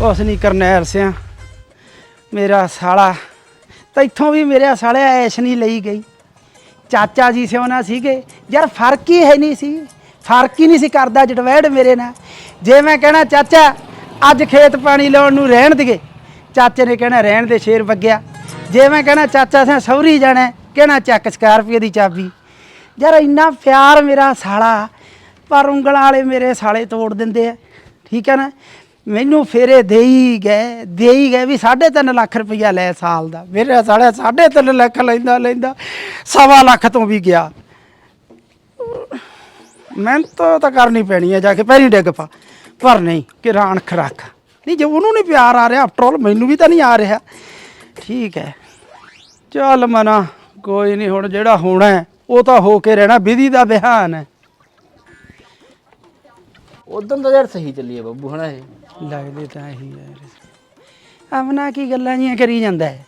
ਉਸ ਨਹੀਂ ਕਰਨੈਲ ਸਿਆ। ਮੇਰਾ ਸਾਲਾ ਤੈਥੋਂ ਵੀ ਮੇਰੇ ਸਾਲਿਆ ਐਸ਼ ਨਹੀਂ ਲਈ ਗਈ। ਚਾਚਾ ਜੀ ਸਿਉਣਾ ਸੀਗੇ। ਯਾਰ ਫ਼ਰਕ ਹੀ ਹੈ ਨਹੀਂ ਸੀ। ਫ਼ਰਕ ਹੀ ਨਹੀਂ ਸੀ ਕਰਦਾ ਜਟਵੈੜ ਮੇਰੇ ਨਾਲ। ਜੇ ਮੈਂ ਕਹਿਣਾ, ਚਾਚਾ, ਅੱਜ ਖੇਤ ਪਾਣੀ ਲਾਉਣ ਨੂੰ ਰਹਿਣ ਦਿਗੇ ਚਾਚੇ ਨੇ ਕਹਿਣਾ, ਰਹਿਣ ਦੇ ਸ਼ੇਰ ਵੱਗਿਆ। ਜੇ ਮੈਂ ਕਹਿਣਾ, ਚਾਚਾ ਸਿਆ ਸੌਰੀ ਜਾਣਾ, ਕਹਿਣਾ ਚੱਕ ਸਕਾਰਪੀਓ ਦੀ ਚਾਬੀ। ਯਾਰ ਇੰਨਾ ਪਿਆਰ ਮੇਰਾ ਸਾਲਾ, ਪਰ ਉਂਗਲਾਂ ਵਾਲੇ ਮੇਰੇ ਸਾਲੇ ਤੋੜ ਦਿੰਦੇ ਆ। ਠੀਕ ਹੈ ਨਾ? ਮੈਨੂੰ ਫੇਰੇ ਦੇਈ ਗਏ ਦੇਈ ਗਏ ਵੀ 3.5 ਲੱਖ ਰੁਪਈਆ ਲੈ ਸਾਲ ਦਾ। ਮੇਰੇ ਸਾਲੇ 3.5 ਲੱਖ ਲੈਂਦਾ ਲੈਂਦਾ, ਸਵਾ ਲੱਖ ਤੋਂ ਵੀ ਗਿਆ। ਮਿਹਨਤ ਤਾਂ ਕਰਨੀ ਪੈਣੀ ਹੈ ਜਾ ਕੇ ਪੈਰੀ ਡਿੱਗ ਪਾ। ਪਰ ਨਹੀਂ, ਕਿ ਰਾਣਖ ਰੱਖ। ਨਹੀਂ, ਜੇ ਉਹਨੂੰ ਨਹੀਂ ਪਿਆਰ ਆ ਰਿਹਾ ਆਫਟਰ ਆਲ ਮੈਨੂੰ ਵੀ ਤਾਂ ਨਹੀਂ ਆ ਰਿਹਾ। ਠੀਕ ਹੈ। ਚੱਲ ਮਨਾ, ਕੋਈ ਨਹੀਂ, ਹੁਣ ਜਿਹੜਾ ਹੋਣਾ ਉਹ ਤਾਂ ਹੋ ਕੇ ਰਹਿਣਾ, ਵਿਧੀ ਦਾ ਬਿਹਾਨ ਹੈ। ਉਦੋਂ ਤਾਂ ਯਾਰ ਸਹੀ ਚੱਲੀ ਹੈ ਬੱਬੂ ਹਨਾ ਇਹ? ਲੱਗਦੇ ਤਾਂ ਇਹੀ ਹੈ ਆਪਣਾ ਕੀ ਗੱਲਾਂ ਜੀਆਂ ਕਰੀ ਜਾਂਦਾ ਹੈ?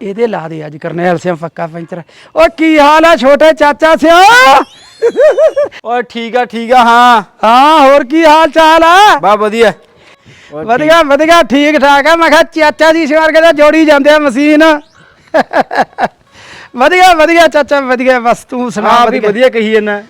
ਇਹਦੇ ਲਾ ਦੇ ਅੱਜ ਕਰਨੈਲ ਸਿੰਘ ਪੱਕਾ ਪੈਂਚਰ। ਓ ਕੀ ਹਾਲ ਆ ਛੋਟੇ ਚਾਚਾ ਸਿਆ? ਓਏ ਠੀਕ ਆ ਠੀਕ ਆ ਹਾਂ। ਹਾਂ ਹੋਰ ਕੀ ਹਾਲ ਚਾਲ ਆ? ਬਾ ਵਧੀਆ। ਵਧੀਆ ਵਧੀਆ ਠੀਕ ਠਾਕ ਆ। ਮੈਂ ਕਿਹਾ ਚਾਚਾ ਜੀ ਸਿਵਾਰ ਕੇ ਤਾਂ ਜੋੜੀ ਜਾਂਦੇ ਆ ਮਸ਼ੀਨ। ਵਧੀਆ ਵਧੀਆ ਚਾਚਾ ਵਧੀਆ ਬਸ ਤੂੰ ਸੁਣਾ ਹਾਂ ਵਧੀਆ। ਕਹੀ ਜਾਂਦਾ।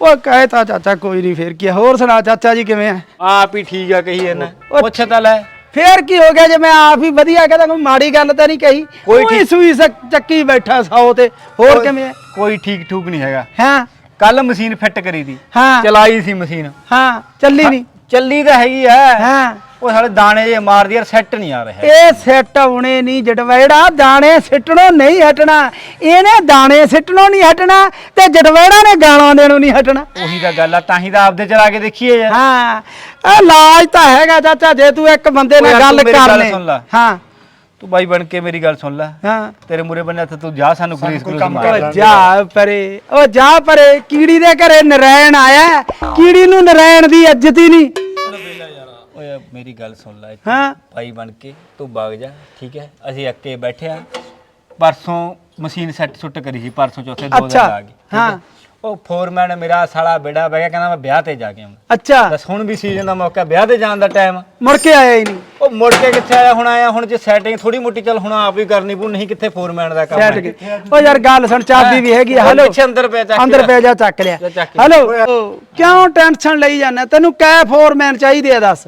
ਉਹ ਕਹੇ ਤਾਂ ਚਾਚਾ ਕੋਈ ਨਹੀਂ ਫੇਰ ਕੀ ਆ। ਹੋਰ ਸੁਣਾ ਚਾਚਾ ਜੀ ਕਿਵੇਂ ਆ? ਆਪ ਹੀ ਠੀਕ ਆ ਕਹੀ ਜਾਂਦਾ। ਪੁੱਛ ਤਾਂ ਲੈ। ਫੇਰ ਕੀ ਹੋ ਗਿਆ ਜੇ ਮੈਂ ਆਪ ਹੀ ਵਧੀਆ ਕਹਦਾ ਕੋਈ ਮਾੜੀ ਗੱਲ ਤਾਂ ਨਹੀਂ ਕਹੀ? ਕੋਈ ਕੋਈ ਠੀਕ- ਸੂਈ ਸਕ ਚੱਕੀ ਬੈਠਾ ਸੌ ਤੇ। ਹੋਰ ਕਿਵੇਂ ਆ? ਕੋਈ ਠੀਕ ਠੂਕ ਨਹੀਂ ਹੈਗਾ। ਹਾਂ। ਕੱਲ ਮਸ਼ੀਨ ਫਿੱਟ ਕਰੀ ਦੀ। ਹਾਂ। ਚਲਾਈ ਸੀ ਮਸ਼ੀਨ। ਹਾਂ ਚੱਲੀ ਨਹੀਂ ਚੱਲੀ ਤਾਂ ਹੈਗੀ ਆ ਹਾਂ। ਉਹ ਸਾਲੇ ਦਾਣੇ ਜੇ ਮਾਰਦੀ ਯਾਰ ਸੈੱਟ ਨਹੀਂ ਆ ਰਿਹਾ। ਇਹ ਸੈੱਟ ਹੋਣੇ ਨਹੀਂ ਜਟਵੈੜਾ ਦਾਣੇ ਸਿੱਟਣੋਂ ਨਹੀਂ ਹਟਣਾ ਇਹਨੇ ਦਾਣੇ ਸਿੱਟਣੋਂ ਨਹੀਂ ਹਟਣਾ ਤੇ ਜਟਵੈੜਾ ਨੇ ਗਾਲਾਂ ਦੇਣੋਂ ਨਹੀਂ ਹਟਣਾ। ਉਹੀ ਤਾਂ ਗੱਲ ਆ ਤਾਂ ਹੀ ਤਾਂ ਆਪਦੇ ਚਲਾ ਕੇ ਦੇਖੀਏ ਯਾਰ। ਹਾਂ। ਇਹ ਲਾਜ ਤਾਂ ਹੈਗਾ ਚਾਚਾ ਜੇ ਤੂੰ ਇੱਕ ਬੰਦੇ ਨਾਲ ਗੱਲ ਕਰ ਲੈ। ਹਾਂ। ਤੂੰ ਬਾਈ ਬਣ ਕੇ ਮੇਰੀ ਗੱਲ ਸੁਣ ਲੈ। ਹਾਂ। ਤੇਰੇ ਮੂਰੇ ਬੰਨੇ ਹੱਥ ਤੂੰ ਜਾ ਸਾਨੂੰ ਗਰੀਸ ਗਰੂਸ ਓ ਮਾਰ। ਜਾ ਪਰੇ। ਓ ਜਾ ਪਰੇ। ਕੀੜੀ ਦੇ ਘਰੇ ਨਰੈਣ ਆਇਆ। ਕੀੜੀ ਨੂੰ ਨਰੈਣ ਦੀ ਇੱਜ਼ਤ ਹੀ ਨਹੀਂ। ਓਏ ਮੇਰੀ ਗੱਲ ਸੁਣ ਲੈ ਹਾਂ। ਭਾਈ ਬਣ ਕੇ ਤੂੰ ਵਗ ਜਾ ਠੀਕ ਹੈ? ਅਸੀਂ ਅੱਕੇ ਬੈਠੇ ਆ ਪਰਸੋਂ ਮਸ਼ੀਨ ਸੈੱਟ ਸੁੱਟ ਕਰੀ ਸੀ ਪਰਸੋਂ ਚੌਥੇ ਦੋ ਦਿਨ ਆ ਗਏ ਠੀਕ ਹੈ? ਉਹ ਫੋਰਮੈਨ ਮੇਰਾ ਸਾਲਾ ਬੇੜਾ ਬਹਿ ਗਿਆ ਕਹਿੰਦਾ ਮੈਂ ਵਿਆਹ ਤੇ ਜਾ ਕੇ ਆਉਣਾ ਅੱਛਾ। ਦੱਸ ਹੁਣ ਵੀ ਸੀਜ਼ਨ ਦਾ ਮੌਕਾ ਵਿਆਹ ਤੇ ਜਾਣ ਦਾ ਟਾਈਮ ਮੁੜ ਕੇ ਆਇਆ ਹੀ ਨਹੀਂ। ਉਹ ਮੁੜ ਕੇ ਕਿੱਥੇ ਆਇਆ ਹੁਣ ਆਇਆ ਹੁਣ ਜੇ ਸੈਟਿੰਗ ਥੋੜੀ ਮੋਟੀ ਚੱਲ ਹੁਣ ਆਪ ਹੀ ਕਰਨੀ ਪਊ ਨਹੀਂ ਕਿੱਥੇ ਫੋਰਮੈਨ ਦਾ ਕੰਮ ਹੈ। ਓ ਯਾਰ ਗੱਲ ਸੁਣ ਚਾਬੀ ਵੀ ਹੈਗੀ ਆ, ਹਲੋ। ਪਿੱਛੇ ਅੰਦਰ ਪਿਆ ਚੱਕ ਅੰਦਰ ਲਿਆ। ਪੈ ਜਾ ਚੱਕ ਲਿਆ। ਜਾ ਚੱਕ ਲਿਆ। ਹਲੋ। ਓ, ਕਿਉਂ ਟੈਨਸ਼ਨ ਲਈ ਜਾਂਦਾ? ਤੈਨੂੰ ਕੈ ਫੋਰਮੈਨ ਚਾਹੀਦੇ ਆ ਦੱਸ?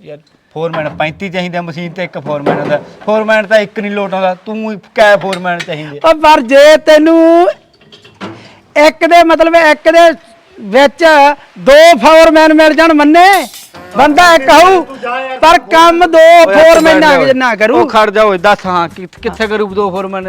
ਯਾਰ ਫੋਰਮੈਨ 35 ਚਾਹੀਦਾ ਮਸ਼ੀਨ ਤੇ ਇੱਕ ਫੋਰਮੈਨ ਹੁੰਦਾ ਫੋਰਮੈਨ ਤਾਂ ਇੱਕ ਨਹੀਂ ਲੋਟ ਆਉਂਦਾ ਤੂੰ ਹੀ ਕੈ ਫੋਰਮੈਨ ਚਾਹੀਦੇ ਓ ਪਰ ਜੇ ਤੈਨੂੰ ਇੱਕ ਦੇ ਮਤਲਬ ਇੱਕ ਦੇ ਵਿੱਚ ਦੋ ਫੋਰਮੈਨ ਮਿਲ ਜਾਣ ਮੰਨੇ। ਬੰਦਾ ਇੱਕ ਹੋਊ ਪਰ ਕੰਮ ਦੋ ਫੋਰਮੈਨਾਂ ਜਿੰਨਾ ਕਰੂ ਉਹ ਖੜ ਜਾ ਓਏ ਦੱਸ ਹਾਂ ਕਿ- ਕਿੱਥੇ ਕਰੂ ਦੋ ਫੋਰਮੈਨ